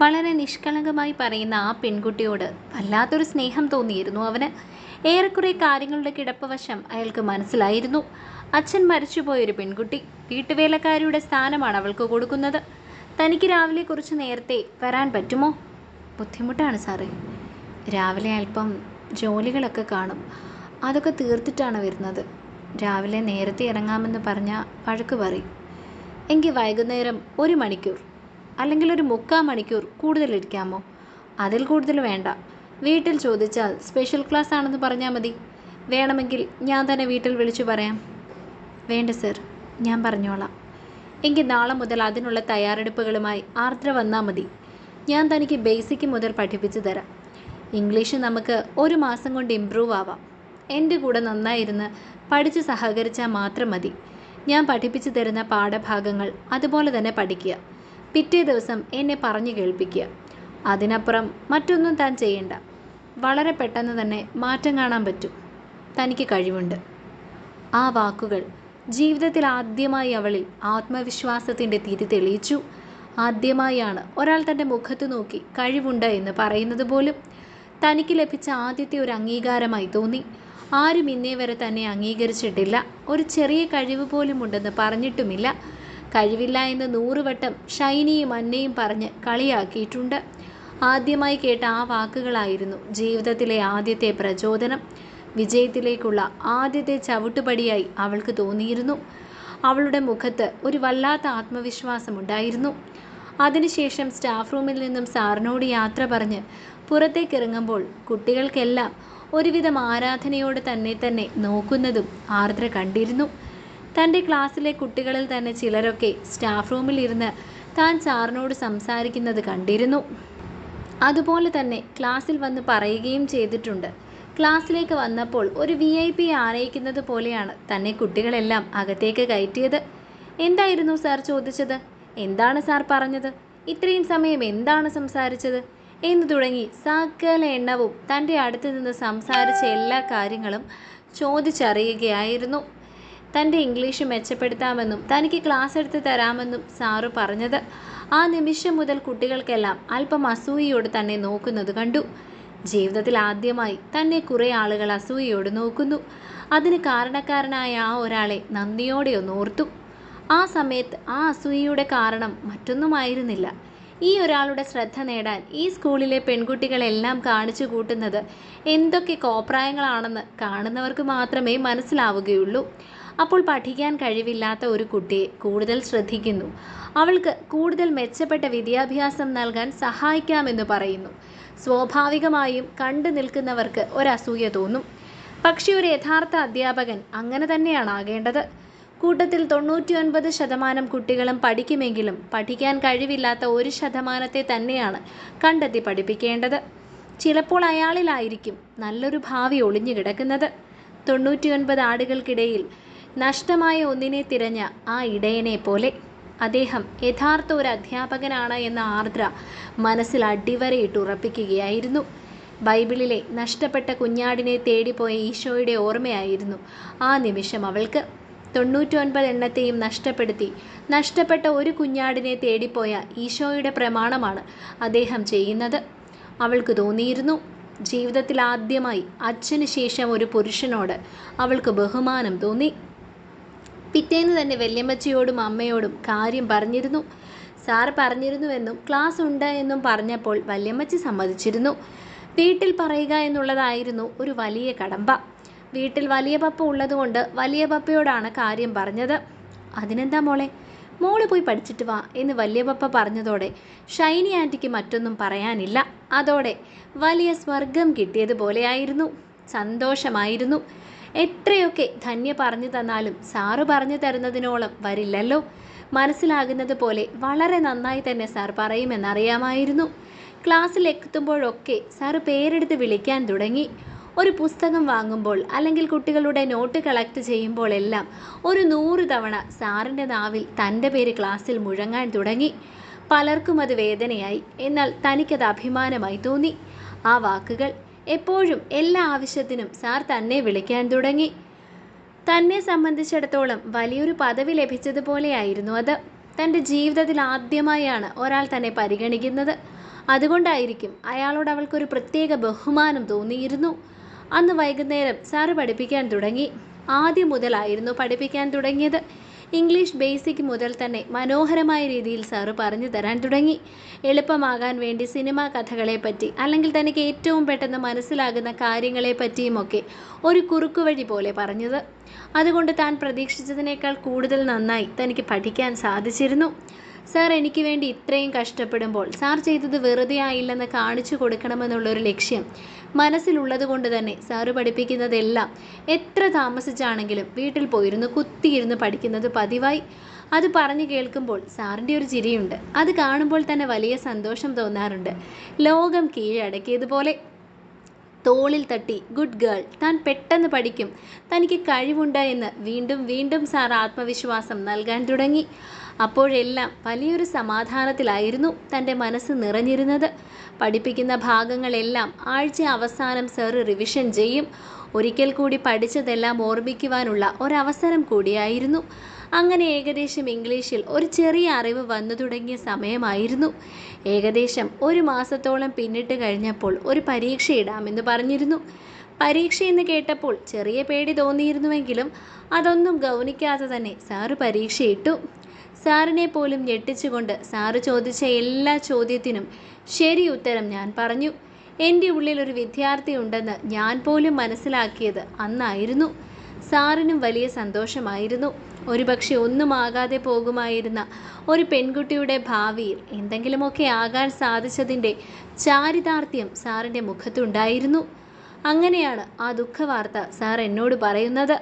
വളരെ നിഷ്കളങ്കമായി പറയുന്ന ആ പെൺകുട്ടിയോട് വല്ലാത്തൊരു സ്നേഹം തോന്നിയിരുന്നു അവന്. ഏറെക്കുറെ കാര്യങ്ങളുടെ കിടപ്പവശം അയാൾക്ക് മനസ്സിലായിരുന്നു. അച്ഛൻ മരിച്ചുപോയൊരു പെൺകുട്ടി. വീട്ടുവേലക്കാരിയുടെ സ്ഥാനമാണ് അവൾക്ക് കൊടുക്കുന്നത്. തനിക്ക് രാവിലെ കുറച്ച് നേരത്തെ വരാൻ പറ്റുമോ? ബുദ്ധിമുട്ടാണ് സാറേ. രാവിലെ അല്പം ജോലികളൊക്കെ കാണും. അതൊക്കെ തീർത്തിട്ടാണ് വരുന്നത്. രാവിലെ നേരത്തെ ഇറങ്ങാമെന്ന് പറഞ്ഞാൽ വഴക്ക് പറയും. എങ്കിൽ വൈകുന്നേരം ഒരു മണിക്കൂർ. അല്ലെങ്കിൽ ഒരു മുക്കാൽ മണിക്കൂർ കൂടുതൽ ഇരിക്കാമോ അതിൽ കൂടുതൽ വേണ്ട. വീട്ടിൽ ചോദിച്ചാൽ സ്പെഷ്യൽ ക്ലാസ് ആണെന്ന് പറഞ്ഞാൽ മതി. വേണമെങ്കിൽ ഞാൻ തന്നെ വീട്ടിൽ വിളിച്ചു പറയാം. വേണ്ട സർ ഞാൻ പറഞ്ഞോളാം. എങ്കിൽ നാളെ മുതൽ അതിനുള്ള തയ്യാറെടുപ്പുകളുമായി ആർദ്ര വന്നാൽ മതി. ഞാൻ തനിക്ക് ബേസിക് മുതൽ പഠിപ്പിച്ചു തരാം. ഇംഗ്ലീഷ് നമുക്ക് ഒരു മാസം കൊണ്ട് ഇമ്പ്രൂവ് ആവാം. എന്റെ കൂടെ നന്നായിരുന്ന് പഠിച്ച് സഹകരിച്ചാൽ മാത്രം മതി. ഞാൻ പഠിപ്പിച്ചു തരുന്ന പാഠഭാഗങ്ങൾ അതുപോലെ തന്നെ പഠിക്കുക. പിറ്റേ ദിവസം എന്നെ പറഞ്ഞു കേൾപ്പിക്കുക. അതിനപ്പുറം മറ്റൊന്നും താൻ ചെയ്യണ്ട. വളരെ പെട്ടെന്ന് തന്നെ മാറ്റം കാണാൻ പറ്റും. തനിക്ക് കഴിവുണ്ട്. ആ വാക്കുകൾ ജീവിതത്തിൽ ആദ്യമായി അവളിൽ ആത്മവിശ്വാസത്തിന്റെ തിരി തെളിയിച്ചു. ആദ്യമായാണ് ഒരാൾ തന്റെ മുഖത്ത് നോക്കി കഴിവുണ്ട് എന്ന് പറയുന്നത് പോലും തനിക്ക് ലഭിച്ച ആദ്യത്തെ ഒരു അംഗീകാരമായി തോന്നി. ആരും ഇന്നേ വരെ തന്നെ അംഗീകരിച്ചിട്ടില്ല. ഒരു ചെറിയ കഴിവ് പോലും ഉണ്ടെന്ന് പറഞ്ഞിട്ടുമില്ല. കഴിവില്ല എന്ന് നൂറുവട്ടം ഷൈനിയും അന്നയും പറഞ്ഞ് കളിയാക്കിയിട്ടുണ്ട്. ആദ്യമായി കേട്ട ആ വാക്കുകളായിരുന്നു ജീവിതത്തിലെ ആദ്യത്തെ പ്രചോദനം. വിജയത്തിലേക്കുള്ള ആദ്യത്തെ ചവിട്ടുപടിയായി അവൾക്ക് തോന്നിയിരുന്നു. അവളുടെ മുഖത്ത് ഒരു വല്ലാത്ത ആത്മവിശ്വാസമുണ്ടായിരുന്നു അതിനുശേഷം സ്റ്റാഫ് റൂമിൽ നിന്നും സാറിനോട് യാത്ര പറഞ്ഞ് പുറത്തേക്ക് ഇറങ്ങുമ്പോൾ കുട്ടികൾക്കെല്ലാം ഒരുവിധം ആരാധനയോട് തന്നെ തന്നെ നോക്കുന്നതും ആർദ്ര കണ്ടിരുന്നു. തന്റെ ക്ലാസ്സിലെ കുട്ടികളിൽ തന്നെ ചിലരൊക്കെ സ്റ്റാഫ് റൂമിൽ ഇരുന്ന് താൻ സാറിനോട് സംസാരിക്കുന്നത് കണ്ടിരുന്നു. അതുപോലെ തന്നെ ക്ലാസ്സിൽ വന്ന് പറയുകയും ചെയ്തിട്ടുണ്ട്. ക്ലാസ്സിലേക്ക് വന്നപ്പോൾ ഒരു വി ഐ പി ആനയിക്കുന്നത് പോലെയാണ് തന്നെ കുട്ടികളെല്ലാം അകത്തേക്ക് കയറ്റിയത്. എന്തായിരുന്നു സാർ ചോദിച്ചത്? എന്താണ് സാർ പറഞ്ഞത്? ഇത്രയും സമയം എന്താണ് സംസാരിച്ചത്? എന്ന് തുടങ്ങി സകല എണ്ണവും തന്റെ അടുത്ത് നിന്ന് സംസാരിച്ച എല്ലാ കാര്യങ്ങളും ചോദിച്ചറിയുകയായിരുന്നു. തന്റെ ഇംഗ്ലീഷ് മെച്ചപ്പെടുത്താമെന്നും തനിക്ക് ക്ലാസ് എടുത്ത് തരാമെന്നും സാറ് പറഞ്ഞത്. ആ നിമിഷം മുതൽ കുട്ടികൾക്കെല്ലാം അല്പം അസൂയയോട് തന്നെ നോക്കുന്നത് കണ്ടു. ജീവിതത്തിൽ ആദ്യമായി തന്നെ കുറേ ആളുകൾ അസൂയയോട് നോക്കുന്നു. അതിന് കാരണക്കാരനായ ആ ഒരാളെ നന്ദിയോടെ ഒന്ന് ഓർത്തു. ആ സമയത്ത് ആ അസൂയയുടെ കാരണം മറ്റൊന്നുമായിരുന്നില്ല. ഈ ഒരാളുടെ ശ്രദ്ധ നേടാൻ ഈ സ്കൂളിലെ പെൺകുട്ടികളെല്ലാം കാണിച്ചു കൂട്ടുന്നത് എന്തൊക്കെ കോപ്രായങ്ങളാണെന്ന് കാണുന്നവർക്ക് മാത്രമേ മനസ്സിലാവുകയുള്ളൂ. അപ്പോൾ പഠിക്കാൻ കഴിവില്ലാത്ത ഒരു കുട്ടിയെ കൂടുതൽ ശ്രദ്ധിക്കുന്നു. അവൾക്ക് കൂടുതൽ മെച്ചപ്പെട്ട വിദ്യാഭ്യാസം നൽകാൻ സഹായിക്കാമെന്ന് പറയുന്നു. സ്വാഭാവികമായും കണ്ടു നിൽക്കുന്നവർക്ക് ഒരസൂയ തോന്നും. പക്ഷേ ഒരു യഥാർത്ഥ അധ്യാപകൻ അങ്ങനെ തന്നെയാണ് ആകേണ്ടത്. കൂട്ടത്തിൽ തൊണ്ണൂറ്റിയൊൻപത് ശതമാനം കുട്ടികളും പഠിക്കുമെങ്കിലും പഠിക്കാൻ കഴിവില്ലാത്ത ഒരു ശതമാനത്തെ തന്നെയാണ് കണ്ടെത്തി പഠിപ്പിക്കേണ്ടത്. ചിലപ്പോൾ അയാളിലായിരിക്കും നല്ലൊരു ഭാവി ഒളിഞ്ഞു കിടക്കുന്നത്. തൊണ്ണൂറ്റിയൊൻപത് ആടുകൾക്കിടയിൽ നഷ്ടമായ ഒന്നിനെ തിരഞ്ഞ ആ ഇടയനെ പോലെ അദ്ദേഹം യഥാർത്ഥ ഒരു അധ്യാപകനാണ് എന്ന ആർദ്ര മനസ്സിൽ അടിവരയിട്ട് ഉറപ്പിക്കുകയായിരുന്നു. ബൈബിളിലെ നഷ്ടപ്പെട്ട കുഞ്ഞാടിനെ തേടിപ്പോയ ഈശോയുടെ ഓർമ്മയായിരുന്നു ആ നിമിഷം അവൾക്ക്. തൊണ്ണൂറ്റൊൻപത് എണ്ണത്തെയും നഷ്ടപ്പെടുത്തി നഷ്ടപ്പെട്ട ഒരു കുഞ്ഞാടിനെ തേടിപ്പോയ ഈശോയുടെ പ്രമാണമാണ് അദ്ദേഹം ചെയ്യുന്നത്. അവൾക്ക് തോന്നിയിരുന്നു ജീവിതത്തിൽ ആദ്യമായി അച്ഛന് ശേഷം ഒരു പുരുഷനോട് അവൾക്ക് ബഹുമാനം തോന്നി. പിറ്റേന്ന് തന്നെ വല്യമ്മച്ചിയോടും അമ്മയോടും കാര്യം പറഞ്ഞിരുന്നു. സാറ് പറഞ്ഞിരുന്നുവെന്നും ക്ലാസ് ഉണ്ട് എന്നും പറഞ്ഞപ്പോൾ വല്യമ്മച്ചി സമ്മതിച്ചിരുന്നു. വീട്ടിൽ പറയുക എന്നുള്ളതായിരുന്നു ഒരു വലിയ കടമ്പ. വീട്ടിൽ വലിയ പപ്പ ഉള്ളതുകൊണ്ട് വലിയ പപ്പയോടാണ് കാര്യം പറഞ്ഞത്. അതിനെന്താ മോളെ? മോൾ പോയി പഠിച്ചിട്ട് വാ എന്ന് വലിയ പപ്പ പറഞ്ഞതോടെ ഷൈനി ആന്റിക്ക് മറ്റൊന്നും പറയാനില്ല. അതോടെ വലിയ സ്വർഗം കിട്ടിയതുപോലെയായിരുന്നു. സന്തോഷമായിരുന്നു. എത്രയൊക്കെ ധന്യ പറഞ്ഞു തന്നാലും സാറ് പറഞ്ഞു തരുന്നതിനോളം വരില്ലല്ലോ. മനസ്സിലാകുന്നത് പോലെ വളരെ നന്നായി തന്നെ സാർ പറയുമെന്നറിയാമായിരുന്നു. ക്ലാസ്സിൽ എത്തുമ്പോഴൊക്കെ സാറ് പേരെടുത്ത് വിളിക്കാൻ തുടങ്ങി. ഒരു പുസ്തകം വാങ്ങുമ്പോൾ അല്ലെങ്കിൽ കുട്ടികളുടെ നോട്ട് കളക്ട് ചെയ്യുമ്പോഴെല്ലാം ഒരു നൂറ് തവണ സാറിന്റെ നാവിൽ തന്റെ പേര് ക്ലാസ്സിൽ മുഴങ്ങാൻ തുടങ്ങി. പലർക്കും അത് വേദനയായി. എന്നാൽ തനിക്കത് അഭിമാനമായി തോന്നി. ആ വാക്കുകൾ എപ്പോഴും എല്ലാ ആവശ്യത്തിനും സാർ തന്നെ വിളിക്കാൻ തുടങ്ങി. തന്നെ സംബന്ധിച്ചിടത്തോളം വലിയൊരു പദവി ലഭിച്ചതുപോലെയായിരുന്നു അത്. തന്റെ ജീവിതത്തിൽ ആദ്യമായാണ് ഒരാൾ തന്നെ പരിഗണിക്കുന്നത്. അതുകൊണ്ടായിരിക്കും അയാളോട് അവൾക്കൊരു പ്രത്യേക ബഹുമാനം തോന്നിയിരുന്നു. അന്ന് വൈകുന്നേരം സാറ് പഠിപ്പിക്കാൻ തുടങ്ങി. ആദ്യം മുതലായിരുന്നു പഠിപ്പിക്കാൻ തുടങ്ങിയത്. ഇംഗ്ലീഷ് ബേസിക് മുതൽ തന്നെ മനോഹരമായ രീതിയിൽ സാറ് പറഞ്ഞു തരാൻ തുടങ്ങി. എളുപ്പമാകാൻ വേണ്ടി സിനിമാ കഥകളെപ്പറ്റി അല്ലെങ്കിൽ തനിക്ക് ഏറ്റവും പെട്ടെന്ന് മനസ്സിലാകുന്ന കാര്യങ്ങളെ പറ്റിയുമൊക്കെ ഒരു കുറുക്കുവഴി പോലെ പറഞ്ഞത്. അതുകൊണ്ട് താൻ പ്രതീക്ഷിച്ചതിനേക്കാൾ കൂടുതൽ നന്നായി തനിക്ക് പഠിക്കാൻ സാധിച്ചിരുന്നു. സാർ എനിക്ക് വേണ്ടി ഇത്രയും കഷ്ടപ്പെടുമ്പോൾ സാർ ചെയ്തത് വെറുതെ ആയില്ലെന്ന് കാണിച്ചു കൊടുക്കണമെന്നുള്ളൊരു ലക്ഷ്യം മനസ്സിലുള്ളത് കൊണ്ട് തന്നെ സാറ് പഠിപ്പിക്കുന്നതെല്ലാം. എത്ര താമസിച്ചാണെങ്കിലും വീട്ടിൽ പോയിരുന്ന് കുത്തിയിരുന്ന് പഠിക്കുന്നത് പതിവായി. അത് പറഞ്ഞു കേൾക്കുമ്പോൾ സാറിന്റെ ഒരു ചിരിയുണ്ട്. അത് കാണുമ്പോൾ തന്നെ വലിയ സന്തോഷം തോന്നാറുണ്ട്. ലോകം കീഴടക്കിയതുപോലെ തോളിൽ തട്ടി ഗുഡ് ഗേൾ താൻ പെട്ടെന്ന് പഠിക്കും. തനിക്ക് കഴിവുണ്ട് എന്ന് വീണ്ടും വീണ്ടും സാർ ആത്മവിശ്വാസം നൽകാൻ തുടങ്ങി. അപ്പോഴെല്ലാം വലിയൊരു സമാധാനത്തിലായിരുന്നു തന്റെ മനസ്സ് നിറഞ്ഞിരുന്നത്. പഠിപ്പിക്കുന്ന ഭാഗങ്ങളെല്ലാം ആഴ്ച അവസാനം സാർ റിവിഷൻ ചെയ്യും. ഒരിക്കൽ കൂടി പഠിച്ചതെല്ലാം ഓർമ്മിക്കുവാനുള്ള ഒരവസരം കൂടിയായിരുന്നു. അങ്ങനെ ഏകദേശം ഇംഗ്ലീഷിൽ ഒരു ചെറിയ അറിവ് വന്നു തുടങ്ങിയ സമയമായിരുന്നു. ഏകദേശം ഒരു മാസത്തോളം പിന്നിട്ട് കഴിഞ്ഞപ്പോൾ ഒരു പരീക്ഷ ഇടാമെന്ന് പറഞ്ഞിരുന്നു. പരീക്ഷ എന്ന് കേട്ടപ്പോൾ ചെറിയ പേടി തോന്നിയിരുന്നുവെങ്കിലും അതൊന്നും ഗൗനിക്കാതെ തന്നെ സാറ് പരീക്ഷയിട്ടു സാറിനെ പോലും ഞെട്ടിച്ചുകൊണ്ട് സാറ് ചോദിച്ച എല്ലാ ചോദ്യത്തിനും ശരി ഉത്തരം ഞാൻ പറഞ്ഞു. എന്റെ ഉള്ളിൽ ഒരു വിദ്യാർത്ഥി ഉണ്ടെന്ന് ഞാൻ പോലും മനസ്സിലാക്കിയത് അന്നായിരുന്നു. സാറിനും വലിയ സന്തോഷമായിരുന്നു. ഒരുപക്ഷെ ഒന്നും ആകാതെ പോകുമായിരുന്ന ഒരു പെൺകുട്ടിയുടെ ഭാവിയിൽ എന്തെങ്കിലുമൊക്കെ ആകാൻ സാധിച്ചതിന്റെ ചാരിതാർത്ഥ്യം സാറിന്റെ മുഖത്തുണ്ടായിരുന്നു. അങ്ങനെയാണ് ആ ദുഃഖവാർത്ത സാർ എന്നോട് പറയുന്നത്.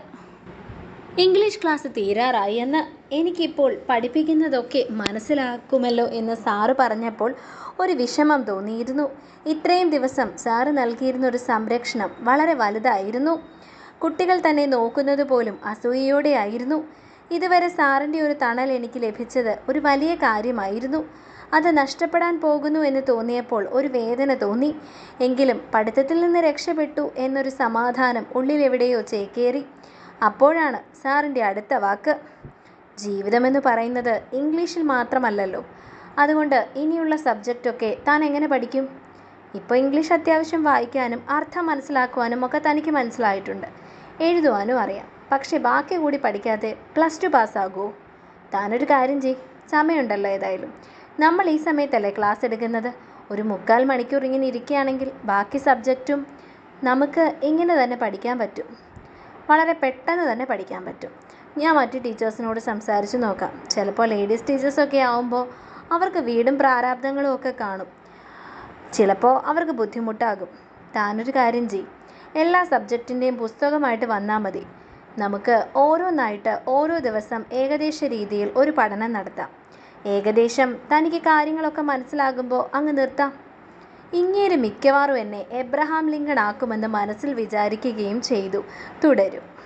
ഇംഗ്ലീഷ് ക്ലാസ് തീരാറായി എന്ന് എനിക്കിപ്പോൾ പഠിപ്പിക്കുന്നതൊക്കെ മനസ്സിലാക്കുമല്ലോ എന്ന് സാറ് പറഞ്ഞപ്പോൾ ഒരു വിഷമം തോന്നിയിരുന്നു. ഇത്രയും ദിവസം സാറ് നൽകിയിരുന്ന ഒരു സംരക്ഷണം വളരെ വലുതായിരുന്നു. കുട്ടികൾ തന്നെ നോക്കുന്നത് പോലും അസൂയയോടെയായിരുന്നു. ഇതുവരെ സാറിന്റെ ഒരു തണൽ എനിക്ക് ലഭിച്ചത് ഒരു വലിയ കാര്യമായിരുന്നു. അത് നഷ്ടപ്പെടാൻ പോകുന്നു എന്ന് തോന്നിയപ്പോൾ ഒരു വേദന തോന്നി. എങ്കിലും പഠിത്തത്തിൽ നിന്ന് രക്ഷപ്പെട്ടു എന്നൊരു സമാധാനം ഉള്ളിലെവിടെയോ ചേക്കേറി. അപ്പോഴാണ് സാറിന്റെ അടുത്ത വാക്ക്. ജീവിതമെന്ന് പറയുന്നത് ഇംഗ്ലീഷിൽ മാത്രമല്ലല്ലോ. അതുകൊണ്ട് ഇനിയുള്ള സബ്ജക്റ്റൊക്കെ താൻ എങ്ങനെ പഠിക്കും? ഇപ്പോൾ ഇംഗ്ലീഷ് അത്യാവശ്യം വായിക്കാനും അർത്ഥം മനസ്സിലാക്കുവാനും ഒക്കെ തനിക്ക് മനസ്സിലായിട്ടുണ്ട്. എഴുതുവാനും അറിയാം. പക്ഷെ ബാക്കി കൂടി പഠിക്കാതെ പ്ലസ് ടു പാസ്സാകുമോ താനൊരു കാര്യം ചെയ് സമയമുണ്ടല്ലോ ഏതായാലും. നമ്മൾ ഈ സമയത്തല്ലേ ക്ലാസ് എടുക്കുന്നത്? ഒരു മുക്കാൽ മണിക്കൂർ ഇങ്ങനെ ഇരിക്കുകയാണെങ്കിൽ ബാക്കി സബ്ജക്റ്റും നമുക്ക് ഇങ്ങനെ തന്നെ പഠിക്കാൻ പറ്റും. വളരെ പെട്ടെന്ന് തന്നെ പഠിക്കാൻ പറ്റും. ഞാൻ മറ്റു ടീച്ചേഴ്സിനോട് സംസാരിച്ച് നോക്കാം. ചിലപ്പോൾ ലേഡീസ് ടീച്ചേഴ്സൊക്കെ ആവുമ്പോൾ അവർക്ക് വീടും പ്രാരാബ്ദങ്ങളും ഒക്കെ കാണും. ചിലപ്പോൾ അവർക്ക് ബുദ്ധിമുട്ടാകും. താനൊരു കാര്യം ചെയ്യും. എല്ലാ സബ്ജക്റ്റിന്റെയും പുസ്തകമായിട്ട് വന്നാൽ മതി. നമുക്ക് ഓരോന്നായിട്ട് ഓരോ ദിവസം ഏകദേശ രീതിയിൽ ഒരു പഠനം നടത്താം. ഏകദേശം തനിക്ക് കാര്യങ്ങളൊക്കെ മനസ്സിലാകുമ്പോൾ അങ്ങ് നിർത്താം. ഇങ്ങേര് മിക്കവാറും എന്നെ എബ്രഹാം ലിങ്കൺ ആക്കുമെന്ന് മനസ്സിൽ വിചാരിക്കുകയും ചെയ്തു. തുടരും.